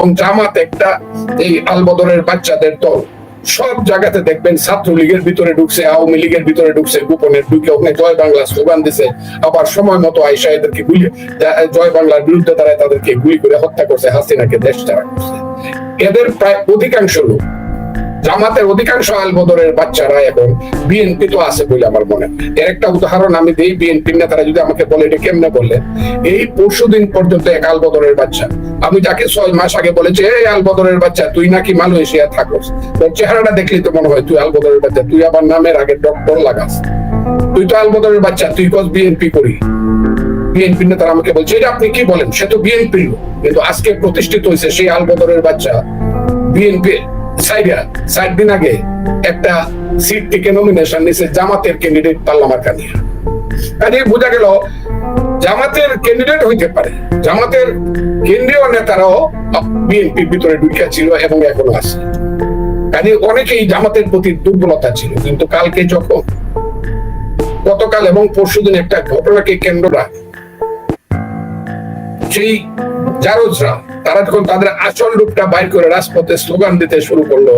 এবং জামাত একটা এই আলবদরের বাচ্চাদের দল। সব জায়গাতে দেখবেন ছাত্রলীগের ভিতরে ঢুকছে, আওয়ামী লীগের ভিতরে ঢুকছে, গোপনের ঢুকে ওখানে জয় বাংলা স্লোগান দিছে। আবার সময় মতো আয়সা এদেরকে গুলি জয় বাংলার বিরুদ্ধে তারা তাদেরকে গুলি করে হত্যা করছে, হাসিনাকে দেশ ছাড়া এদের প্রায় অধিকাংশ লোক জামাতের অধিকাংশ আলবদরের বাচ্চারা এখন বিএনপি তো আছে বলে আমার মনে এর একটা উদাহরণ আমি দিই বিএনপির নেতারা যদি আমাকে বলে, এটা কেমনে বললে এই পরশু দিন পর্যন্ত এক আলবদরের বাচ্চা। আমি যাকে ছয় মাস আগে বলেছি, এই আলবদরের বাচ্চা, তুই নাকি মালয়েশিয়া থাকস? তোর চেহারাটা দেখলি তো মনে হয়, তুই আলবদরের বাচ্চা, তুই আবার নামের আগে ডক্টর লাগাস। তুই তো আলবদরের বাচ্চা, তুই কস বিএনপি করি। বিএনপি নেতারা আমাকে বলছে, এটা আপনি কি বলেন? সে তো বিএনপি কিন্তু আজকে প্রতিষ্ঠিত হয়েছে সেই আলবদরের বাচ্চা বিএনপি দিন আগে একটা সিট থেকে নমিনেশন নিছে জামাতের ক্যান্ডিডেট কানিয়া। বোঝা গেল, জামাতের ক্যান্ডিডেট হইতে পারে। জামাতের কেন্দ্রীয় নেতারাও বিএনপির ভিতরে ঢুকিয়া ছিল এবং এখনও আছে। কাজে অনেকেই জামাতের প্রতি দুর্বলতা ছিল, কিন্তু কালকে যখন গতকাল এবং পরশুদিন একটা ঘটনাকে কেন্দ্র রাখে, সেই জারজরা তারা যখন তাদের আসল রূপটা বাইর করে রাজপথে স্লোগান দিতে শুরু করল,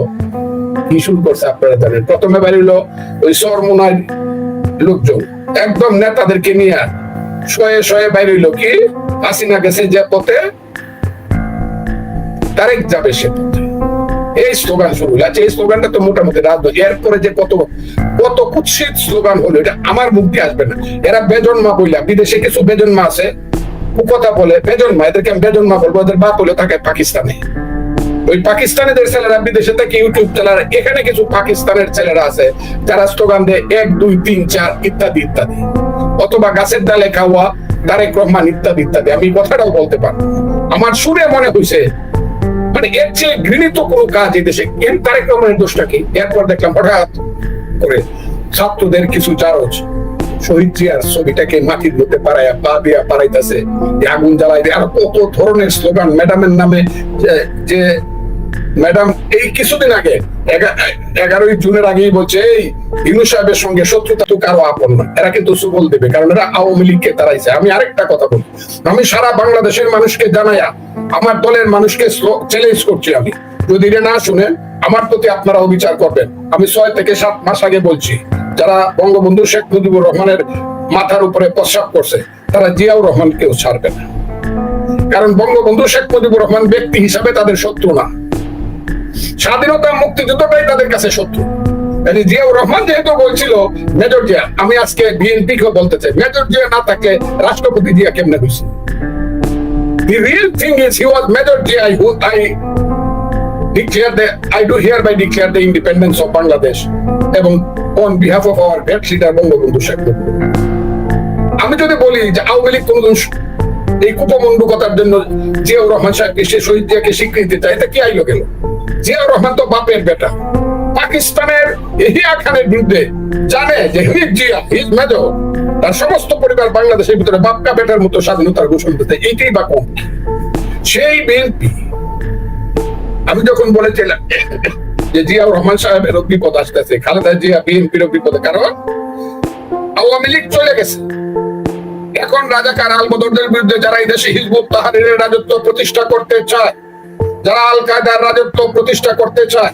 কি শুরু করছে আপনারা জানেন? প্রথমে বেরিল ওই সরমোনার লোকজন, একদম নেতাদেরকে নিয়ে। শয়ে শয়ে বাইরিল কি? হাসিনা গেছে যে পথে তারেক যাবে সে পথে। এই স্লোগান শুরু হলো আচ্ছা এই স্লোগানটা তো মোটামুটি রাজনৈতিক এরপরে যে কত কত কুৎসিত স্লোগান হলো, এটা আমার মুখ আসবে না। এরা বেজন্মা বইলা বিদেশে কিছু বেজন্মা আছে কথা বলে বেজন্মা এদেরকে আমি বেজন্মা বলব এদের বাপ হলে থাকে পাকিস্তানে। ওই পাকিস্তানিদের ছেলেরা বিদেশে থেকে ইউটিউব চ্যানেল, এখানে কিছু পাকিস্তানের ছেলেরা আছে, যারা স্লোগান দেয়, এক, দুই, তিন, চার, ইত্যাদি ইত্যাদি। অথবা গাছের ডালে খাওয়া, তারেক রহমান, ইত্যাদি ইত্যাদি। আমি কথাটাও বলতে পারব। আমার সুরে মনে হয়েছে মানে এর চেয়ে ঘৃণিত কোনো কাজ এই দেশে, এর তারেক রহমানের দোষটা কি? এরপর দেখলাম হঠাৎ করে ছাত্রদের কিছু চারজ শহীদ ছবিটাকে মাটির মধ্যে পাড়াইয়া পা দিয়া পাড়াইতেছে। আগুন জ্বালাই আর কত ধরনের স্লোগান ম্যাডামের নামে, যে- ম্যাডাম এই কিছুদিন আগে এগারোই জুনের আগেই বলছে, এই ইনু সাহেবের সঙ্গে শত্রুতা তো কারও আপন না। এরা কিন্তু দেবে, কারণ এরা আওয়ামী লীগকে তারাইছে আমি আরেকটা কথা বলি, আমি সারা বাংলাদেশের মানুষকে জানাইয়া, আমার দলের মানুষকে চ্যালেঞ্জ করছি আমি। যদি না শুনেন আমার প্রতি আপনারা বিচার করবেন। আমি ছয় থেকে সাত মাস আগে বলছি যারা বঙ্গবন্ধু শেখ মুজিবুর রহমানের মাথার উপরে প্রস্রাব করছে, তারা জিয়াউর রহমানকেও ছাড়বে না। কারণ বঙ্গবন্ধু শেখ মুজিবুর রহমান ব্যক্তি হিসাবে তাদের শত্রু না। স্বাধীনতা মুক্তিযুদ্ধটাই তাদের কাছে শত্রু। জিয়াউর রহমান যেহেতু বলছিল, মেজর জিয়া, আমি আজকে বিএনপি বলতে চাই, মেজর জিয়া না থাকলে রাষ্ট্রপতি জিয়া কেমনে হয়েছে The real thing is he was Major Jia who I declare the, I do hereby declare the independence of Bangladesh এবং on behalf of our great leader Bangabandhu Sheikh. আমি যদি বলি যে আওয়ামী লীগ কোনদিন এই কুপমন্ডুকতার জন্য জিয়াউর রহমান সাহেবকে, সে শহীদ জিয়াকে স্বীকৃতি চায় এটা কি আইলো গেল জিয়াউর রহমান তো বাপের বেটা পাকিস্তানের এহিয়া খানের বিরুদ্ধে জানে যে হিজ জিয়া হিজ মেজর তার সমস্ত পরিবার বাংলাদেশের ভিতরে বাপকা বেটার মতো স্বাধীনতার ঘোষণা দিতে এইটাই বা কম? সেই বিএনপি আমি যখন বলেছিলাম যে জিয়াউর রহমান সাহেবের বিপদ আসতেছে, খালেদা জিয়া বিএনপির বিপদে, কারণ আওয়ামী লীগ চলে গেছে। এখন রাজাকার আলবদরদের বিরুদ্ধে যারা এই দেশে হিজবুত তাহারিরের রাজত্ব প্রতিষ্ঠা করতে চায়, যারা আল কায়দার রাজত্ব প্রতিষ্ঠা করতে চায়,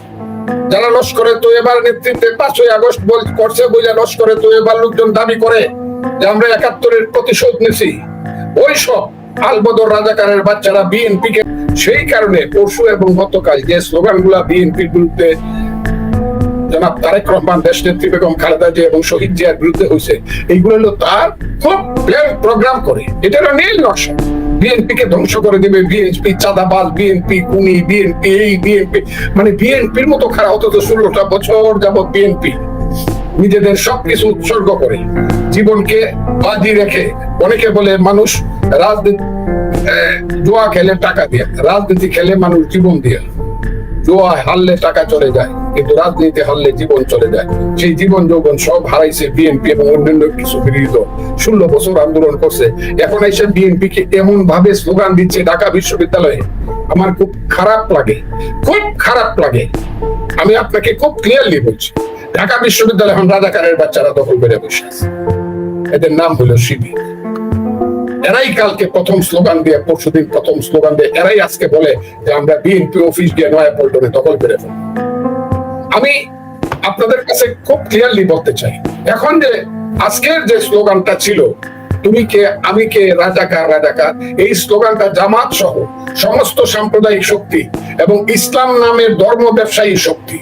যারা লস্করে তো এবার নেতৃত্বে পাঁচই আগস্ট বল করছে বুঝে লস্করে তো এবার লোকজন দাবি করে যে আমরা একাত্তরের প্রতিশোধ নিছি। ওই সব আলবদর রাজাকারের বাচ্চারা বিএনপি কে সেই কারণে পরশু এবং গতকাল যে স্লোগানগুলা বিএনপির বিরুদ্ধে জনাব তারেক রহমান, দেশ নেত্রী বেগম খালেদা জিয়া এবং শহীদ জিয়ার বিরুদ্ধে হয়েছে এইগুলো হলো তার খুব প্ল্যান প্রোগ্রাম করে। এটা হলো নীল নকশা। বিএনপি কে ধ্বংস করে দিবে বিএনপি, চাঁদাবাজ, বিএনপি কুনি বিএনপি, এই বিএনপি। মানে বিএনপির মতো খারাপ অথচ ষোলোটা বছর যাবত বিএনপি। নিজেদের সবকিছু উৎসর্গ করে। জীবনকে বাজি রেখে অনেকে বলে মানুষ রাজনীতি জুয়া খেলে টাকা দিয়ে। রাজনীতি খেলে মানুষ জীবন দিয়ে। জোয়ায় হারলে টাকা চলে যায়, কিন্তু রাজনীতি হারলে জীবন চলে যায়। সেই জীবন যৌবন সব হারাইছে বিএনপি এবং অন্যান্য কিছু বিরোধী দল। ষোলো বছর আন্দোলন করছে। এখন এসে বিএনপি কে এমন ভাবে স্লোগান দিচ্ছে ঢাকা বিশ্ববিদ্যালয়ে। আমার খুব খারাপ লাগে, খুব খারাপ লাগে। আমি আপনাকে খুব ক্লিয়ারলি বলছি, ঢাকা বিশ্ববিদ্যালয় এখন রাজাকারের বাচ্চারা দখল করে বসে আছে। এদের নাম হলো শিবির। এরাই কালকে প্রথম স্লোগান দিয়ে, পরশুদিন প্রথম স্লোগান দিয়ে, এরাই আজকে বলে যে আমরা বিএনপি অফিস দিয়ে নয়া পল্টনে দখল করে আমি আপনাদের কাছে খুব ক্লিয়ারলি বলতে চাই, এখন যে আজকের যে স্লোগানটা ছিল, তুমি কে, আমি কে রাজাকার রাজাকার এই স্লোগানটা জামাত সহ সমস্ত সাম্প্রদায়িক শক্তি এবং ইসলাম নামের ধর্ম ব্যবসায়ী শক্তি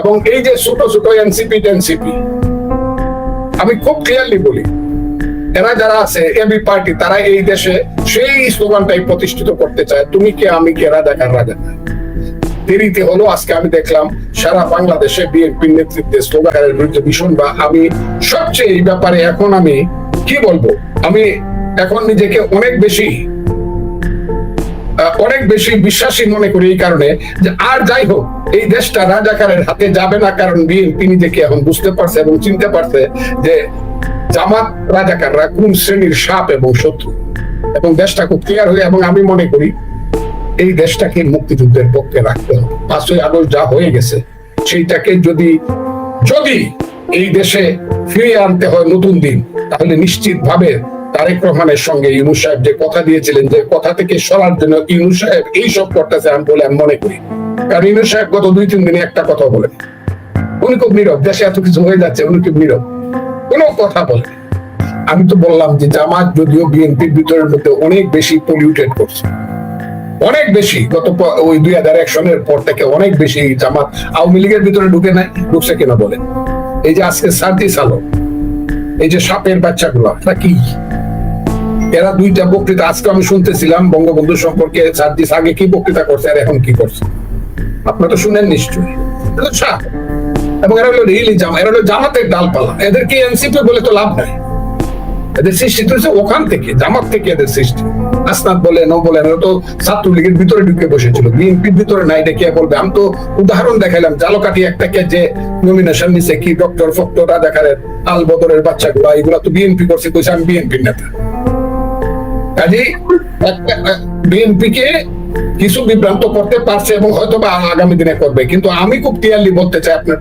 এবং এই যে ছোট ছোট এনসিপি টেনসিপি আমি খুব ক্লিয়ারলি বলি এরা যারা আছে এবি পার্টি তারা এই দেশে সেই স্লোগানটাই প্রতিষ্ঠিত করতে চায়, তুমি কে? আমি কে? রাজাকার রাজাকার দেরিতে হলো, আজকে আমি দেখলাম সারা বাংলাদেশে বিএনপির নেতৃত্বে স্লোগানের বিরুদ্ধে ভীষণ বা আমি সবচেয়ে এই ব্যাপারে এখন আমি কি বলব? আমি এখন নিজেকে অনেক বেশি অনেক বেশি বিশ্বাসী মনে করি এই কারণে যে আর যাই হোক, এই দেশটা রাজাকারের হাতে যাবে না, কারণ বিএনপি নিজেকে এখন বুঝতে পারছে এবং চিনতে পারছে যে জামাত রাজাকাররা কোন শ্রেণির সাপ এবং শত্রু? এবং দেশটা খুব ক্লিয়ার হয়ে এবং আমি মনে করি এই দেশটাকে মুক্তিযুদ্ধের পক্ষে রাখতে হবে। পাঁচই আগস্ট যা হয়ে গেছে, সেইটাকে যদি যদি এই দেশে ফিরিয়ে আনতে হয় নতুন দিন, তাহলে নিশ্চিত ভাবে তারেক রহমানের সঙ্গে ইউনুস সাহেব যে কথা দিয়েছিলেন, যে কথা থেকে সরার জন্য ইউনুস সাহেব এই সব করতেছে আমি বলে আমি মনে করি। কারণ ইউনুস সাহেব গত দুই তিন দিনে একটা কথা বলেন। উনি খুব নীরব, দেশে এত কিছু হয়ে যাচ্ছে, উনি খুব নীরব। কোনো কথা বলে আমি তো বললাম যে জামাত যদিও বিএনপির ভিতরের মধ্যে অনেক বেশি পলিউটেড করছে। অনেক বেশি, গত ওই দুই হাজার এক সনের পর থেকে অনেক বেশি জামাত আওয়ামী লীগের ভিতরে ঢুকে নাই, ঢুকছে কিনা বলেন এই যে আজকে সার্দি সালো এই যে সাপের বাচ্চাগুলো এটা কি? এরা দুইটা বক্তৃতা, আজকে আমি শুনতেছিলাম বঙ্গবন্ধু সম্পর্কে সার্দিস আগে কি বক্তৃতা করছে আর এখন কি করছে? আপনারা তো শুনেন নিশ্চয়ই। সাপ। এবং এরা হলো রিয়েলি জামা, এরা হলো জামাতের ডালপালা। এদেরকে এনসিপি বলে তো লাভ নাই। এদের সৃষ্টি তো ওখান থেকে, জামাত থেকে এদের সৃষ্টি। আসনাদ বলেন ও বলেন তো ছাত্রলীগের ভিতরে ঢুকে বসেছিল। বিএনপির ভিতরে নাই এটা বলবে, আমি তো উদাহরণ দেখাইলাম জালকাটি একটাকে যে নমিনেশন নিছে কি ডক্টর ফক্টর রাজাকারের আল বদরের বাচ্চাগুলা, এগুলা তো বিএনপি করছে, কইছে আমি বিএনপির নেতা। কাজেই বিএনপি কে কিছু বিভ্রান্ত করতে পারছে এবং হয়তো বা আগামী দিনে করবে, কিন্তু আমি খুব ক্লিয়ারলি বলতে চাই আপনার